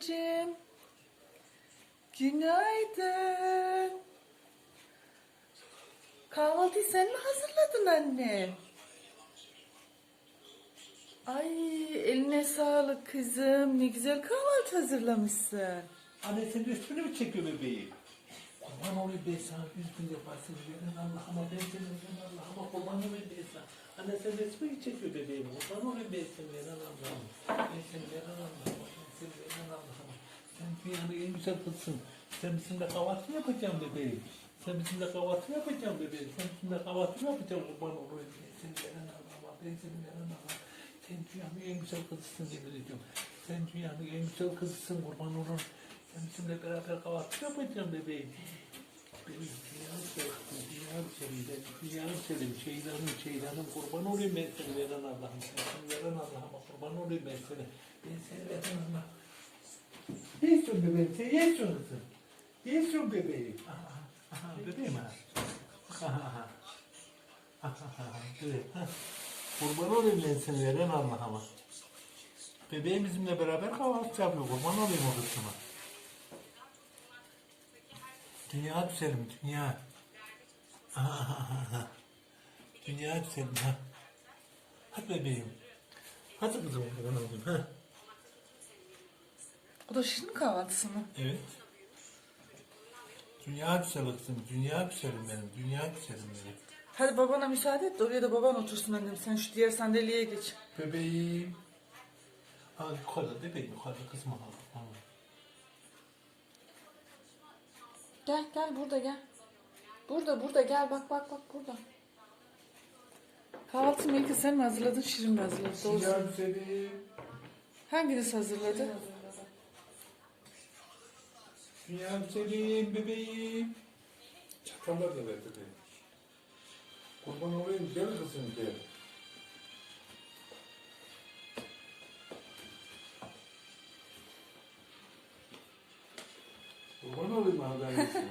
anneciğim. Günaydın. Kahvaltıyı sen mi hazırladın anne? Ay eline sağlık kızım. Ne güzel kahvaltı hazırlamışsın. Anne senin üstünü mü çekiyor bebeği? Kurban olayım ben sana yüz bin defa seni veren Allah'ıma ben seni veren Allah'ıma kurban olayım ben sana. Anne senin üstünü çekiyor bebeğim. Kurban olayım ben seni veren Allah'ıma. Ben seni veren Allah'ıma. Sen dünyanın en güzel kızsın. Sen bizimle kahvaltı yapacağım bebeğim. Sen bizimle kahvaltı yapacağım bebeğim. Sen bizimle kahvaltı yapacağım kurban olayım. Seni veren Allah'ıma. Ben seni veren Allah'ıma. Sen dünyanın en güzel kızısın yemin ediyorum. Sen dünyanın en güzel kızısın kurban olurum. Sen bizimle beraber kahvaltı yapacağım bebeğim. Benim dünyam selim, dünyam selim, dünyam selim, şeytanım, şeytanım, kurban olayım ben seni veren Allah'ım, sen veren Allah'ıma kurban olayım ben seni, istiyorsun bebeğim, sen istiyorsun kızım? İstiyorsun bebeğim? Bebeğim ha. Kurban olayım ben seni veren Allah'ıma. Bebeğim bizimle beraber kahvaltı yapıyor, kurban olayım o kızıma. Dünya güzelim, dünya. Dünya güzelim, ha. Hadi bebeğim. Hadi kızım, kurban olayım, ha. Bu da şirin kahvaltısı mı? Evet. Dünya güzel kızım, dünya güzelim benim, dünya güzelim benim. Hadi babana müsaade et de oraya da baban otursun annem. Sen şu diğer sandalyeye geç. Bebeğim. Al yukarıda bebeğim, yukarıda kızma. Tamam. Gel gel burada gel. Burada burada gel bak bak bak burada. Kahvaltı Melike sen mi hazırladın Şirin mi hazırladı? Doğru Dünya güzelim. Hanginiz hazırladı? Dünya güzelim bebeğim. Çakallar da ver bebeğim. Kurban olayım gel kızım gel. Kurban olayım haberlesin.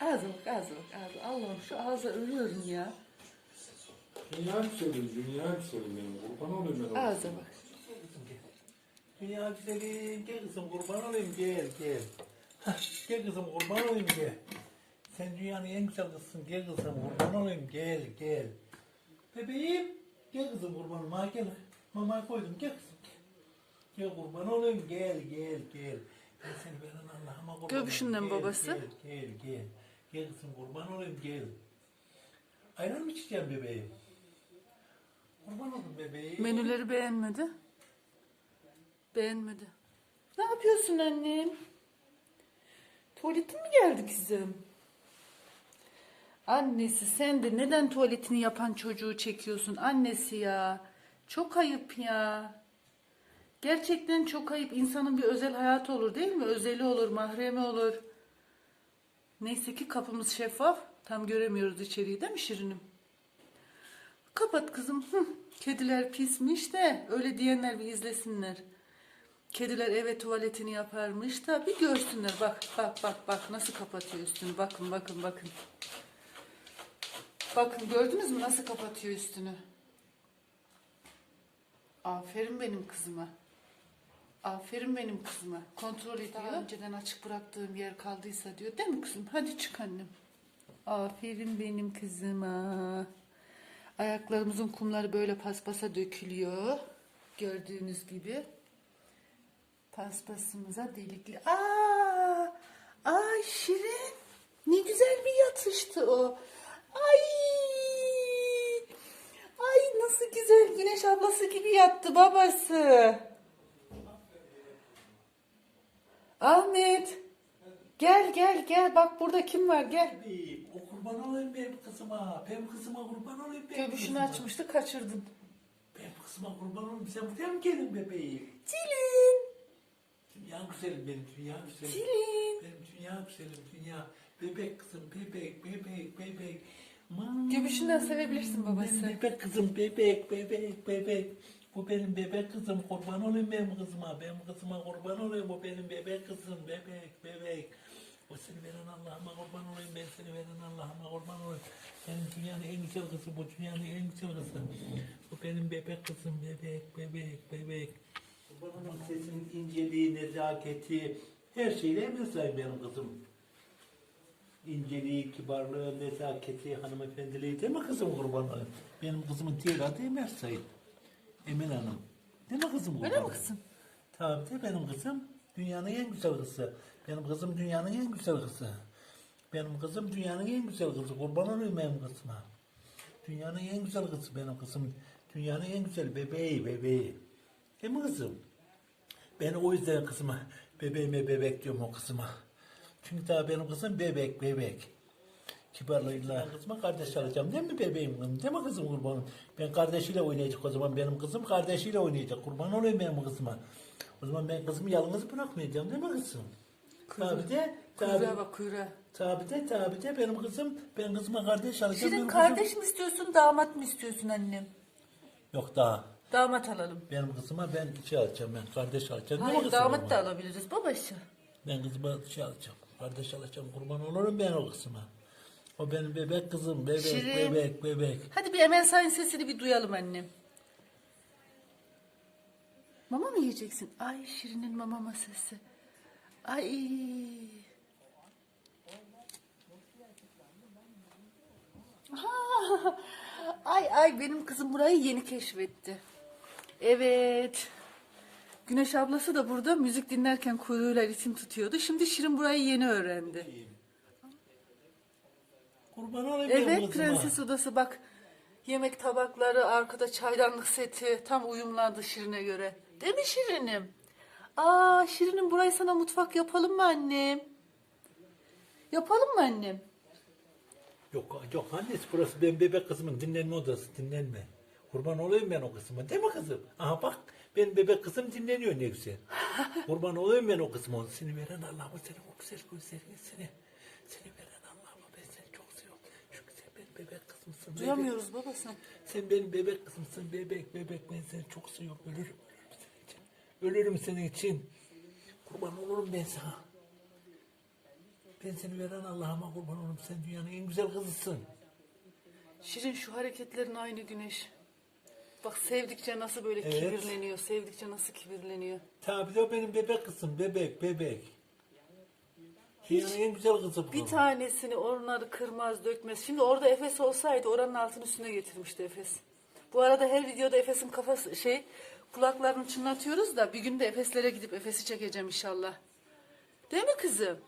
Ağza bak ağza bak ağza. Allah'ım şu ağza ölüyorum ya. dünya güzelim, dünya güzelim benim. Kurban olayım ben. Ağza bak. Dünya güzelim, gel kızım kurban olayım gel gel. Hah, gel kızım kurban olayım gel. Sen dünyanın en güzel kızsın gel kızım kurban olayım gel gel. Bebeğim gel kızım kurbanım ha gel. Mama koydum gel kızım gel. Gel kurban olayım gel gel gel. Ben seni veren Allah'ıma kurban olayım, Göbüşünden gel, babası. Gel gel gel. Gel kızım kurban olayım gel. Ayran mı içeceğim bebeğim? Kurban olayım bebeğim. Menüleri beğenmedi. Beğenmedi. Ne yapıyorsun annem? Tuvaletin mi geldi kızım? Annesi sen de neden tuvaletini yapan çocuğu çekiyorsun annesi ya? Çok ayıp ya. Gerçekten çok ayıp. İnsanın bir özel hayatı olur değil mi? Özeli olur, mahremi olur. Neyse ki kapımız şeffaf. Tam göremiyoruz içeriği değil mi Şirinim? Kapat kızım. Hı. Kediler pismiş de öyle diyenler bir izlesinler. Kediler eve tuvaletini yaparmış da bir görsünler. Bak bak bak bak nasıl kapatıyor üstünü. Bakın bakın bakın. Bakın gördünüz mü nasıl kapatıyor üstünü. Aferin benim kızıma. Aferin benim kızıma. Kontrol ediyor. Daha önceden açık bıraktığım yer kaldıysa diyor. Değil mi kızım? Hadi çık annem. Aferin benim kızıma. Ayaklarımızın kumları böyle paspasa dökülüyor. Gördüğünüz gibi. Paspasımıza delikli. Aa! Ay Şirin. Ne güzel bir yatıştı o. Ay! Ay nasıl güzel Güneş ablası gibi yattı babası. Ahmet. Gel gel gel bak burada kim var gel. O kurban olayım benim kızıma. Benim kızıma kurban olayım benim Göbüşünü kızıma. açmıştı kaçırdın. Benim kızıma kurban olayım. Sen buraya mı geldin bebeğim? Cilin. Dünya güzelim benim, dünya güzelim. Cilin. Benim dünya güzelim, dünya. Bebek kızım, bebek, bebek, bebek. Man. Göbüşünden sevebilirsin babası. Benim bebek kızım, bebek, bebek, bebek. Bu benim bebek kızım, kurban olayım benim kızıma. Benim kızıma kurban olayım, o benim bebek kızım, bebek, bebek. O seni veren Allah'ıma kurban olayım, ben seni veren Allah'ıma kurban olayım. Senin dünyanın en güzel kızı, bu dünyanın en güzel kızı. Bu benim bebek kızım, bebek, bebek, bebek. Olayım sesinin inceliği, nezaketi, her şeyle emin sayın benim kızım. İnceliği, kibarlığı, nezaketi, hanımefendiliği değil mi kızım kurban olayım? Benim kızımın diğer adı Emel Sayın. Emin Hanım. Değil mi kızım kurban Öyle mi olayım? kızım? Tabii de benim kızım dünyanın en güzel kızı. Benim kızım dünyanın en güzel kızı. Benim kızım dünyanın en güzel kızı. Kurban olayım benim kızıma. Dünyanın en güzel kızı benim kızım. Dünyanın en güzel bebeği, bebeği. Mi kızım? Ben o yüzden kızıma bebeğime bebek diyorum o kızıma. Çünkü daha benim kızım bebek, bebek. Kibarlığıyla kızıma kardeş alacağım değil mi bebeğim kızım? Değil mi kızım kurbanım? Ben kardeşiyle oynayacak o zaman benim kızım kardeşiyle oynayacak. Kurban olayım benim kızıma. O zaman ben kızımı yalnız bırakmayacağım değil mi kızım? Tabi de, tabi, Kuyruğa bak kuyruğa. tabi de, tabi de benim kızım, ben kızıma kardeş alacağım. Şirin benim kardeş Kızım... mi istiyorsun damat mı istiyorsun annem? Yok daha. Damat alalım. Benim kızıma ben şey alacağım, ben kardeş alacağım. değil mi Hayır kızım damat ama? da alabiliriz babacığım. Ben kızıma şey alacağım. Kardeş alacağım. Kurban olurum ben o kızıma. O benim bebek kızım. Bebek, Şirin. bebek, bebek. Hadi bir Emel Sayın sesini bir duyalım annem. Mama mı yiyeceksin? Ay Şirin'in mama masası. Ay. Ha, Ay ay benim kızım burayı yeni keşfetti. Evet. Güneş ablası da burada müzik dinlerken kuyruğuyla ritim tutuyordu. Şimdi Şirin burayı yeni öğrendi. Kurban olayım Evet prenses odası bak. Yemek tabakları, arkada çaydanlık seti tam uyumlandı Şirin'e göre. Değil mi Şirin'im? Aa Şirin'im burayı sana mutfak yapalım mı annem? Yapalım mı annem? Yok yok annesi burası benim bebek kızımın dinlenme odası dinlenme. Kurban olayım ben o kızıma değil mi kızım? Aha bak benim bebek kızım dinleniyor ne güzel. Kurban olayım ben o kızıma. Onu seni veren Allah'ıma seni o güzel gözlerini seni. Seni veren Allah'ıma ben seni çok seviyorum. Çünkü sen benim bebek kızımsın. bebek. Duyamıyoruz babası. Sen benim bebek kızımsın bebek bebek ben seni çok seviyorum ölürüm ölürüm senin için. Ölürüm senin için. Kurban olurum ben sana. Ben seni veren Allah'ıma kurban olurum. Sen dünyanın en güzel kızısın. Şirin şu hareketlerin aynı güneş. Bak sevdikçe nasıl böyle Evet. kibirleniyor, sevdikçe nasıl kibirleniyor. Tabii de o benim bebek kızım. Bebek bebek. Dünyanın en güzel kızı bu. Bir tanesini onları kırmaz, dökmez. Şimdi orada Efes olsaydı oranın altını üstüne getirmişti Efes. Bu arada her videoda Efes'in kafası şey kulaklarını çınlatıyoruz da bir gün de Efeslere gidip Efes'i çekeceğim inşallah. Değil mi kızım?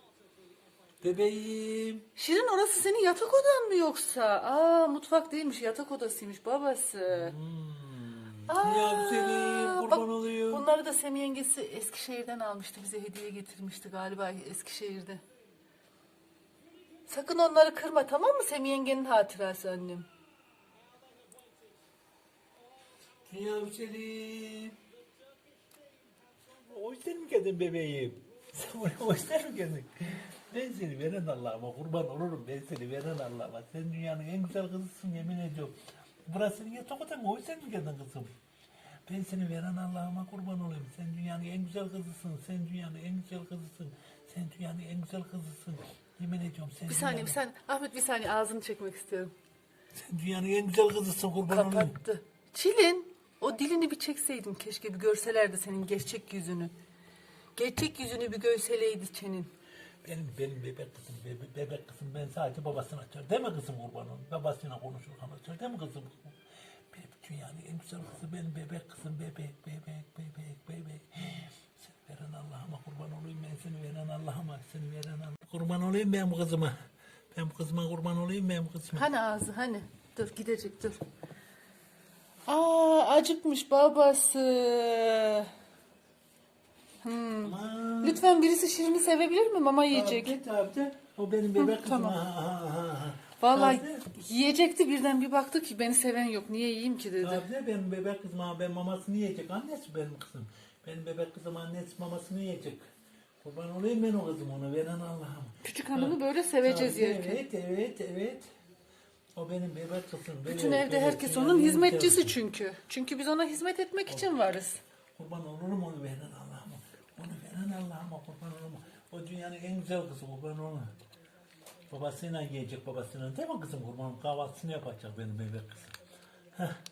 Bebeğim. Şirin orası senin yatak odan mı yoksa? Aa mutfak değilmiş yatak odasıymış babası. Güzelim. Aa, Kurban bak, olayım. Bunları da Semih yengesi Eskişehir'den almıştı. Bize hediye getirmişti galiba Eskişehir'de. Sakın onları kırma tamam mı Semih yengenin hatırası annem? Dünya güzelim. O yüzden mi geldin bebeğim? Sen buraya o yüzden mi geldin? Ben seni veren Allah'ıma kurban olurum. Ben seni veren Allah'ıma. Sen dünyanın en güzel kızısın yemin ediyorum. Burası senin yatak odan o yüzden geldin kızım? Ben seni veren Allah'ıma kurban olayım. Sen dünyanın en güzel kızısın. Sen dünyanın en güzel kızısın. Sen dünyanın en güzel kızısın. Yemin ediyorum sen Bir saniye dünyanın- bir saniye. Ahmet bir saniye ağzını çekmek istiyorum. Sen dünyanın en güzel kızısın kurban olayım. Kapattı. Çilin o dilini bir çekseydin keşke bir görselerdi senin gerçek yüzünü. Gerçek yüzünü bir görseleydi senin. Benim benim bebek kızım, bebe- bebek kızım ben sadece babasını açar. Değil mi kızım kurban olayım? Babasıyla konuşurken açar. Değil mi kızım? Benim dünyanın en güzel kızı benim bebek kızım. Bebek, bebek, bebek, bebek. Seni veren Allah'ıma kurban olayım ben seni veren Allah'ıma. Seni veren Allah'ıma. Kurban olayım ben bu kızıma. Ben bu kızıma kurban olayım ben bu kızıma. Hani ağzı hani? Dur gidecek dur. Aa acıkmış babası. Hmm. Aman. Lütfen birisi Şirin'i sevebilir mi? Mama yiyecek. Tabii tabii. O benim bebek kızım. tamam. Ha, ha, ha, ha. Vallahi Tabii yiyecekti birden bir baktı ki beni seven yok. Niye yiyeyim ki dedi. Tabii benim bebek kızım ha ben mamasını yiyecek. Annesi benim kızım. Benim bebek kızım annesi mamasını yiyecek. Kurban olayım ben o kızım ona veren Allah'ım. Küçük hanımı böyle seveceğiz Tabii, yerken. Evet evet evet. O benim bebek kızım. Bütün bebek, evde bebek, herkes onun hizmetçisi çünkü. Çünkü biz ona hizmet etmek için varız. Kurban olurum onu veren Allah'ıma. Veren Allah'ıma kurban olurum. O dünyanın en güzel kızı kurban olurum. Babasıyla yiyecek babasıyla değil mi kızım kurban kahvaltısını yapacak benim bebek kızım. Heh.